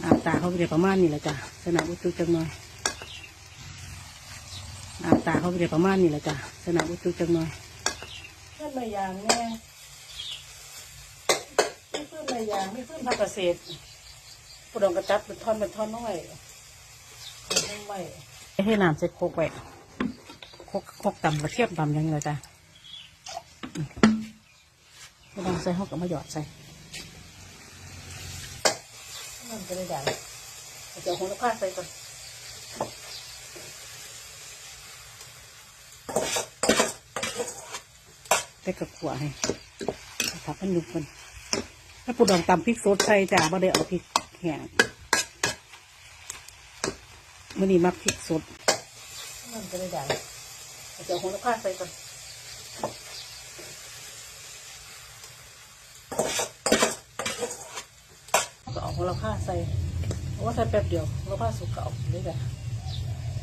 น้ำตาเขาไปได้ประมาณนี้แหละจ้ะสนามอุตุจังหน่อยน้ำตาเขาไปได้ประมาณนี้แหละจ้ะสนามอุตุจังหน่อยเพื่อนมาอย่างแน่ไม่เพื่อนมาอย่างไม่เพื่อนพักเกษตรปุดองกระจับเป็นท่อนเป็นท่อนน้อยเอาทั้งไว้ให้น้ำใส่โคกไว้โคกโคกต่ำกระเทียมต่ำอยังไงจ้ะอืมไม่ต้องใส่ห้องกับมาหยอดใส่ มันจะได้ดังเดี๋ยวหัวลูกค้าใส่ก่อนได้กับขวให้ทับให้นุ่มกันถ้าปูดองตำพริกสดใส่จ้าบ่ได้เอาพริกแห้งมื่อนี้มักพริกสดมันจะได้ดังเดี๋ยวหัวลูกค้าใส่ก่อน ก็เอาหัวลูกค้าใส่เพราะว่าใส่แป๊บเดียวหัวลูกค้าสุกก็เอาเลยจ้ะ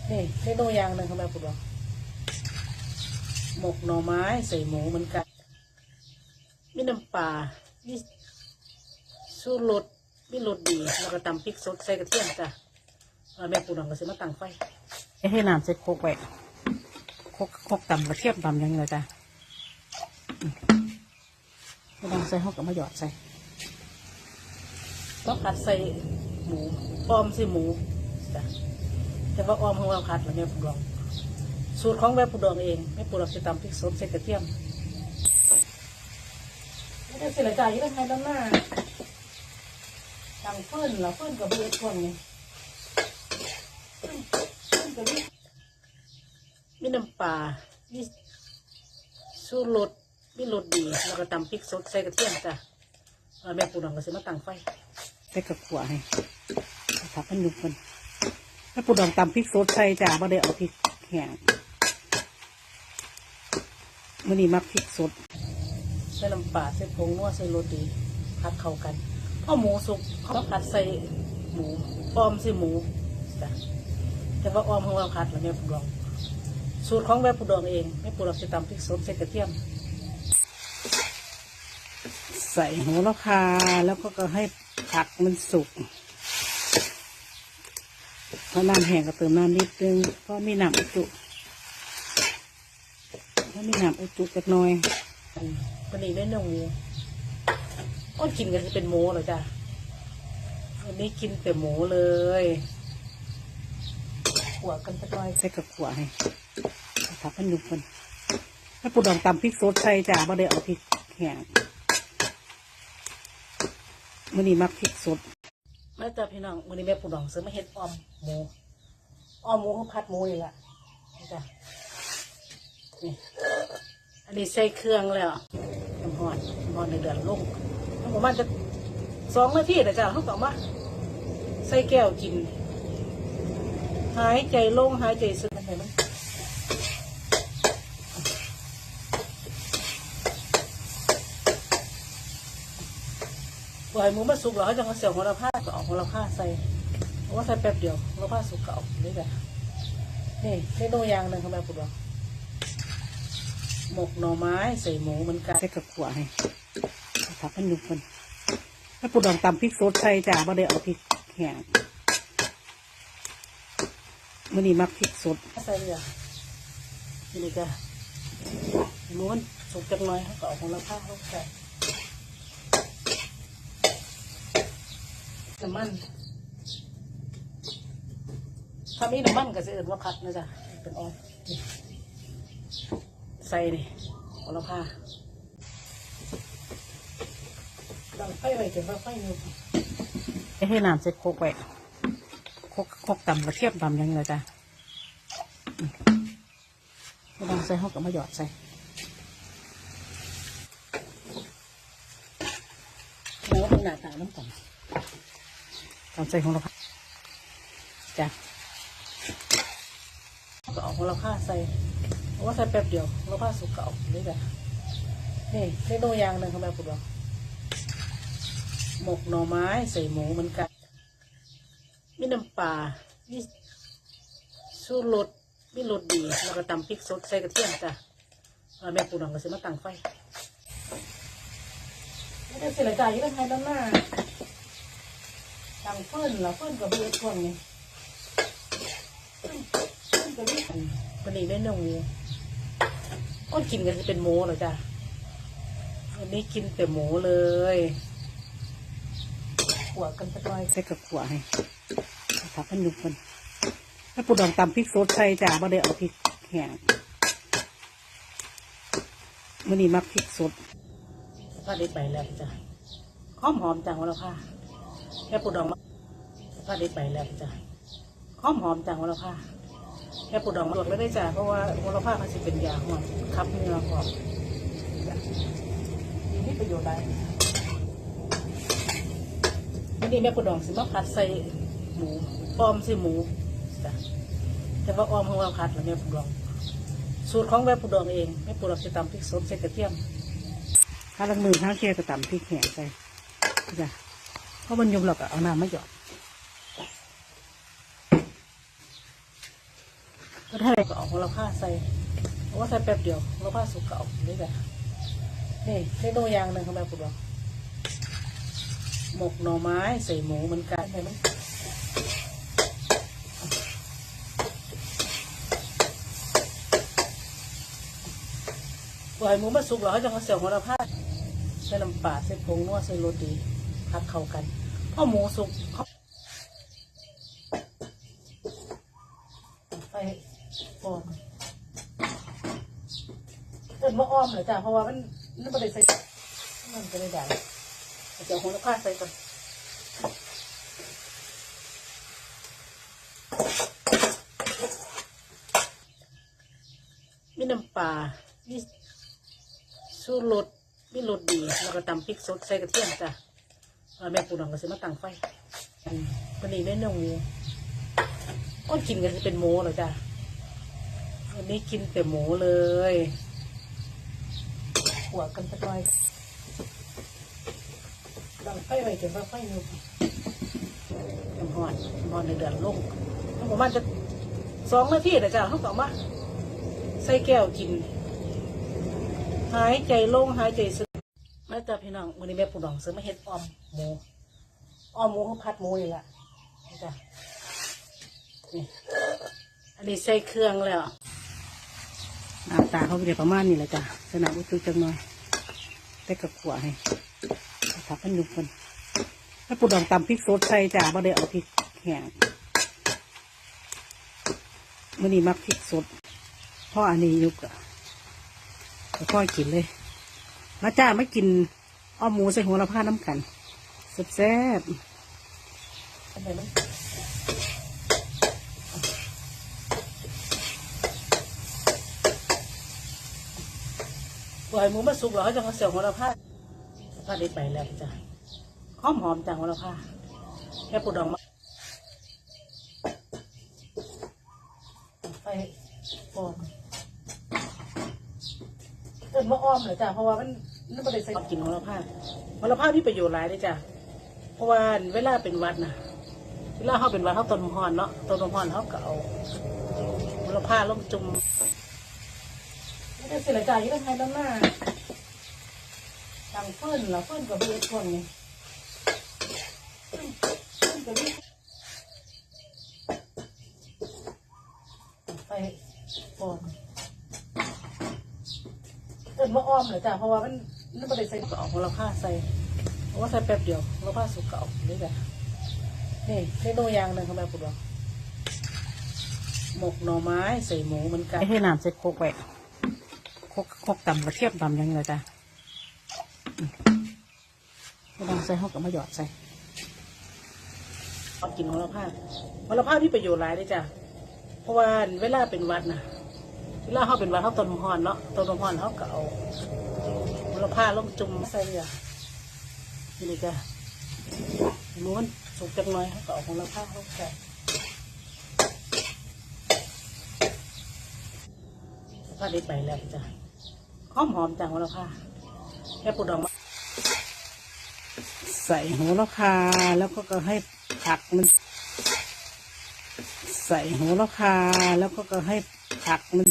นี่เมนูอย่างหนึ่งทำไมปูดองหมกหน่อไม้ใส่หมูเหมือนกันมีน้ำปลามีสูรสมีรสดีแล้วก็ตำพริกสดใส่กระเทียมจ้ะแล้วแม่ปูดองก็จะมาตั้งไฟให้น้ำใส่โคกไว้โคกโคกตำกระเทียมตำยังไงจ้ะมไม่ต้องใส่ห้องกับมาหยอดใส่ ต้องผัดใส่หมูอ้อมใส่หมูจ้ะแต่ว่าอ้อมของเราผัดแล้วแม่ปูดอง สูตรของแม่ปูดองเองแม่ปูดองจะตำพริกสดใส่กระเทียมไม่ได้เสียใจยังไงด้านหน้าตังเพื่อนเราเพื่อนกับเพื่อนคนไงมีน้ำปลามีสูรสมีรสดี แล้วก็ตำพริกสดใส่กระเทียมจ้ะ แล้วแม่ปูดองก็ซื้อมาตั้งไฟใส่กระขวให้ทับให้นุ่มกันแม่ปูดองตำพริกสดใส่จ้ะไม่ได้เอาพริกแห้งมื่อนี้มักพริกสดใส่น้ำปลาใส่ผงนัวใส่รสดีผัดเข้ากันพอหมูสุกเขาผัดใส่หมูอ้อมใส่หมูจ้ะแต่ว่าอ้อมของเราคัดแล้วแม่ปูดองสูตรของแม่ปูดองเองแม่ปูดองจะตำพริกสดใส่กระเทียม ใส่หัวละคาแล้วก็ก็ให้ผักมันสุกพอน้ำแห้งก็เติมน้ำนิดนึงเพราะมีน้ำอุจุเพราะมีน้ำอุจุจักหน่อยวันนี้ไม่นงก็กินกันจะเป็นหมูเหรอจ้ะวันนี้กินแต่หมูเลยขัวกันสักหน่อยใส่กับขัวให้ทับให้นุ่มกันถ้าปูดองตำพริกสดใส่จ้าไม่ได้เอาพริกแห้ง มื่อนี้มักพริกสดแม่จ้าพี่น้องมื่อนี้แม่ปูดองซื้อมาเฮ็ดออมหมูออมหมูเขาผัดหมูนี่แหละนี่จ้ะนี่อันนี้ใส่เครื่องแล้วน้ำหอนน้ำหอนในเดือดลงทั้งหมดมันจะสองนาทีแต่จ้าเขาก็เอามาใส่แก้วกิน หายใจโล่งหายใจสึกอะไรมั้ย ปล่อยหมูมาสุกแล้วเขาจะเอาเสียวหัวละผ้าก็เออกหัวละผ้าใส่เพราะว่าใส่แป๊บเดียวหัวละผ้าสุกก็เออกนี่แหละนี่เมนูอย่างหนึ่งทำไมปุดวะหมกหน่อไม้ใส่หมูเหมือนกันใส่กับขวให้ทับให้นุ่มกันถ้าปุดองตำพริกสดใส่จ้าไม่ได้เอาพริกแห้งมื่อนี้มักพริกสดใส่เลยนี่ก็ม้วนสุกจังหน่อยเขาก็เอาของราคาเขาใส่ น้ำมันถ้ามีน้ำมันก็จะเอิญว่าผัดนะจ๊ะเป็นออยนี่ใส่ดิของราคาดังไฟไว้จนว่าไฟอยู่ให้น้ำใส่โคกไว้คกคกตำกระเทียมตำอยังไงจ้ะอืมไม่ต้องใส่ห้องกับมาหยอดใส่แล้วเป็นหน้าตาน้ำตาลำใส่ของเราค่ะจ้ะก็เอาของเราค่าใส่เพราะว่าใส่แป๊บเดียวเราค่าสุกก็เอาเลยจ้ะนี่เมนูอย่างหนึ่งทำไมปุดวะหมกหน่อไม้ใส่หมูเหมือนกันมีน้ำปลามีสูรสมีรสดีแล้วก็ตำพริกสดใส่กระเทียมจ้ะแล้วแม่ปูดองก็ซื้อมาตั้งไฟไม่ได้เสียใจยังไงด้านหน้า ตังตังเฟิ่นเราเฟิ่นกับเบียช่วงนี้เฟิ่นเฟิ่นกับเบียวันนี้ได้เนื้อหมูก็กินกันจะเป็นหมูเหรอจ้ะวันนี้กินแต่หมูเลยขัวกันสักหน่อยใส่กับขัวให้ทับมันยุบมันถ้าปูดองตำพริกสดใส่จ้ะบ่ได้เอาพริกแห้งวันนี้มักพริกสดก็ได้ไปแล้วจ้ะหอมหอมๆจังวะละค่ะ แค่ปูดองมาก็ได้ไปแล้วจ้ะหอมหอมจังวะละค่ะแค่ปูดองมาลวกแล้วได้จ้ะเพราะว่าวะละค่ะมันจะเป็นยาหอมคับเนื้อหอมจ้ะมีประโยชน์ได้วันนี้แม่ปูดองสิมาผัดใส่หมูออมใส่หมูจ้ะแต่ว่าออมของเราผัดแล้วแม่ปูดอง สูตรของแม่ปูดองเองแม่ปูดองจะตำพริกสดใส่กระเทียมข้าลังมือข้าวเคียวก็ตำพริกแห้งใส่จ้ะ พราะมันยมเราก็เอาน้ำมาหยอดก็ถ้าอะไรก็อของเราผ้าใส่เพราะว่าใส่แป๊บเดียวเราผ้าสุกก็เอาได้จ้ะนี่ได้ตัวยางหนึ่งของแม่ปูดองหมกหน่อไม้ใส่หมูเหมือนกันเห็นไหมปล่อยหมูมาสุกแล้วเขาจะเอาเสียวหัวละพาใส่น้ำปลาใส่ผงนัวใส่โรตีพักเข้ากัน พอหมูสุกไปออมเอินว่าอ้อมเหรอจ้ะเพราะว่ามันมันไม่ได้ใส่มันก็ได้ได้เอาเสียวหัวละพาใส่ก่อนมีน้ำปลามีสู้รสมีรสดี แล้วก็ตำพริกสดใส่กระเทียมจ้ะ แม่ปูน้องก็สิมาตั้งไฟอืมวันนี้ได้เนื้อหมูก็กินกันจะเป็นหมูเหรอจ้ะวันนี้กินแต่หมูเลยหัวกันสักหน่อยตั้งไฟไว้จนว่าไฟยุบน้ำหอนน้ำหอนในเดือดลงประมาณจะสองนาทีนะจ้ะเขาก็เอามาใส่แก้วกิน หายใจโล่งหายใจสุ ดแม่จ้าพี่น้องวันนี้แม่ปูดองซื้อมาเฮ็ดออมหมูออมหมูเขาพัดหมูนี่แหละจ้ะนี่อันนี้ใส่เครื่องแล้วหน้าตาเขาเป็นประมาณนี้แหละจ้ะสนามอุตุจังหน่อยแต่กับขวให้ทับมันยุบคนแม่ปูดองตำพริกสดใส่จ้ะบ่ได้เอาพริกแห้งวันนี้มักพริกสดพราะอันนี้ยุบอะค่อยกินเลย มาจ้าไมากินอ้อมหมูใส่หัวละผ้าน้ำกันแซ่บปล่อยหมูมาสุกแล้วเขาจะเอาเสียวหัวละผ้าผ้าได้ไปแล้วจ้ะหอมหอมจังหัวละผ้าแค่ปูดองมาไปปอนเอินว่าอ้อมเหรอจ้ะเพราะว่ามัน มันไม่ได้ใส่กินของเราผ้าของเราผ้ามีประโยชน์หลายเลยจ้ะเพราะว่าเวลาเป็นวัดนะเวลาเขาเป็นวัดเขาต้นมะฮอนเนาะต้นมะฮอนเขาก็เอาของเราผ้าลงจุ่มเสียใจยังไงด้านหน้าตังเฟิ่อนเหราเฟิ่อนกับเบียช่วงนี้เฟิ่นเฟิ่นกับเบียไปก่อนเอินว่าอ้อมเหรอจ้ะเพราะว่ามัน มันไม่ได้ใส่กรอบของเราผ้าใส่เพราะว่าใส่แป๊บเดียวเราผ้าสุกเก่าเลยจ้ะนี่ได้ตัวอย่างหนึ่งของแม่ปุดว่าหมกหน่อไม้ใส่หมูเหมือนกันให้น้ำใส่โคกไว้โคกโคกตำกระเทียมตำยังไงจ้ะอืมไม่ต้องใส่ห้องกับมาหยอดใส่เอากินของเราผ้าของเราผ้ามีประโยชน์หลายเลยจ้ะเพราะว่าเวลาเป็นหวัดนะเวลาเขาเป็นหวัดเขาต้นมะฮอนเนาะต้นมะฮอนเขาก็เอา มลผ้าลงจุ่มใส่อะนี่เลยจ้ะม้วนสุกจังหน่อยเขาก็เอาผ้าลงใส่ผ้าได้ไปแล้วจ้ะหอมหอมจังมลผ้าแค่ปูดองมาใส่โหระพาแล้วก็ก็ให้ผักมัน ใส่โหระพาแล้วก็ก็ให้ผักมัน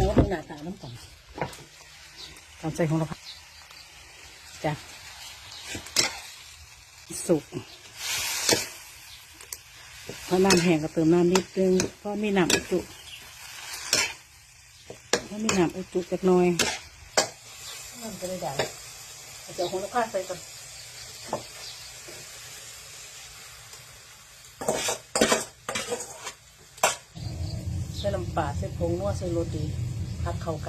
โอ้เป็นหน้าตาน้ำก่อนตามใส่โหราจ้ะสุกพอน้ำแห้งก็เติมน้ำนิดนึงเพราะมีน้ำอุจุเพราะมีน้ำอุจุจักหน่อยน้ำจะได้ได้เอาจะเอาหัวผ้าใส่ก่อนใส่น้ำปลาใส่ผงนัวใส่โรตี พัดเข้ากัน